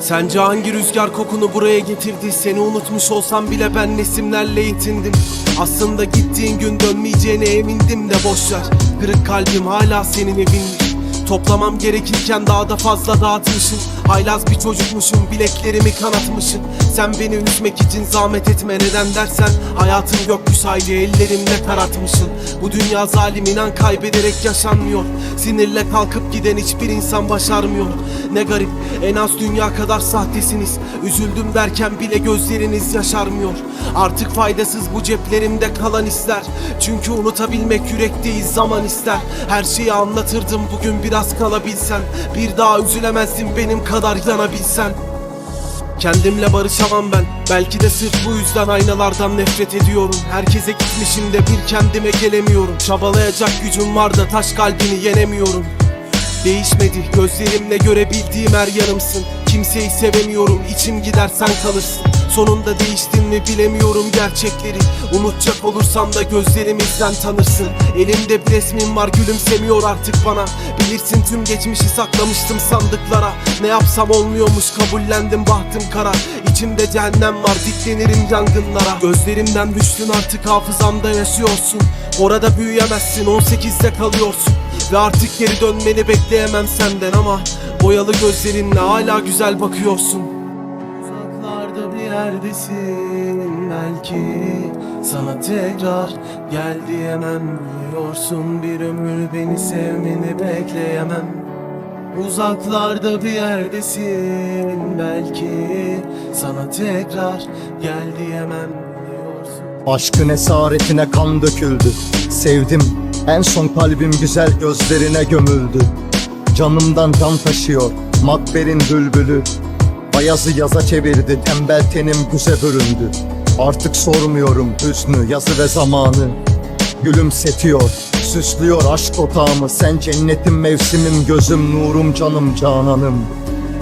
Sence hangi rüzgar kokunu buraya getirdi? Seni unutmuş olsam bile ben nesimlerle yetindim. Aslında gittiğin gün dönmeyeceğine emindim de boşver. Kırık kalbim hala senin evinmiş Toplamam gerekirken daha da fazla dağıtmışım. Haylaz bir çocukmuşum bileklerimi kanatmışım. Sen beni üzmek için zahmet etme neden dersen Hayatım gökyüzü hayli ellerimle taratmışsın Bu dünya zalim inan kaybederek yaşanmıyor Sinirle kalkıp giden hiçbir insan başarmıyor. Ne garip en az dünya kadar sahtesiniz. Üzüldüm derken bile gözleriniz yaşarmıyor. Artık faydasız bu ceplerimde kalan hisler. Çünkü unutabilmek yürekteyiz zaman ister. Her şeyi anlatırdım bugün biraz kalabilsen Bir daha üzülemezdin benim kadar yanabilsen Kendimle barışamam ben. Belki de sırf bu yüzden aynalardan nefret ediyorum. Herkese gitmişim de bir kendime gelemiyorum. Çabalayacak gücüm var da taş kalbini yenemiyorum. Değişmedi gözlerimle görebildiğim her yanımsın. Kimseyi sevemiyorum içim gider sen kalırsın Sonunda değiştin mi bilemiyorum gerçekleri. Unutacak olursam da gözlerimizden tanırsın. Elimde bir resmin var gülümsemiyor artık bana. Bilirsin tüm geçmişi saklamıştım sandıklara. Ne yapsam olmuyormuş kabullendim bahtım kara. İçimde cehennem var diklenirim yangınlara. Gözlerimden düştün artık hafızamda yaşıyorsun. Orada büyüyemezsin 18'de kalıyorsun. Ve artık geri dönmeni bekleyemem senden ama Boyalı gözlerinle hala güzel bakıyorsun Uzaklarda bir yerdesin belki. Sana tekrar gel diyemem. Biliyorsun bir ömür beni sevmeni bekleyemem. Uzaklarda bir yerdesin belki. Sana tekrar gel diyemem. Aşkın esaretine kan döküldü. Sevdim en son kalbim güzel gözlerine gömüldü. Canımdan can taşıyor makberin bülbülü Bayazı yaza çevirdi tembel tenim güze büründü. Artık sormuyorum hüznü yazı ve zamanı. Gülümsetiyor süslüyor aşk otağımı. Sen cennetim mevsimim gözüm nurum canım cananım.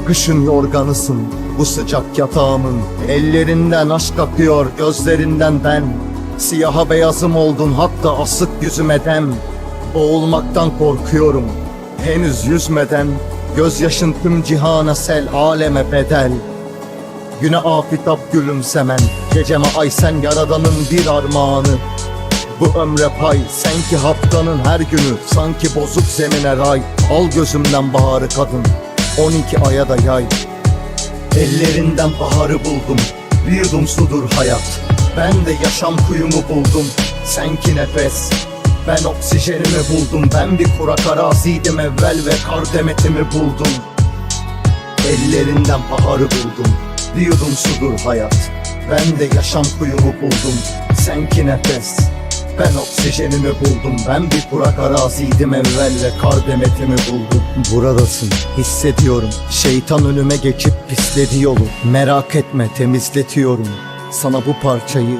Kışın yorganısın bu sıcak yatağımın. Ellerinden aşk akıyor gözlerinden ben. Siyaha beyazım oldun hatta asık yüzüme dem. Boğulmaktan korkuyorum henüz yüzmeden Gözyaşın tüm cihana sel aleme bedel. Güne afitap gülümsemen Geceme ay sen yaradanın bir armağanı. Bu ömre pay sen ki haftanın her günü Sanki bozuk zemine ray. Al gözümden baharı kadın 12 aya da yay. Ellerinden baharı buldum Bir yudum sudur hayat. Ben de yaşam kuyumu buldum Sen ki nefes Ben oksijenimi buldum. Ben bir kurak araziydim. Evvel Ve kar demetimi buldum. Ellerinden baharı buldum. Bir yudum sudur hayat. Ben de yaşam kuyumu buldum. Sen ki nefes. Ben oksijenimi buldum. Ben bir kurak araziydim. Evvel ve kar demetimi buldum. Buradasın. Hissediyorum. Şeytan önüme geçip pisledi yolu. Merak etme. Temizletiyorum. Sana bu parçayı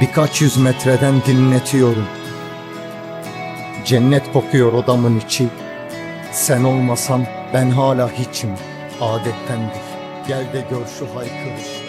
birkaç yüz metreden dinletiyorum Cennet kokuyor odamın içi. Sen olmasan ben hala hiçim. Adettendir. Gel de gör şu haykırış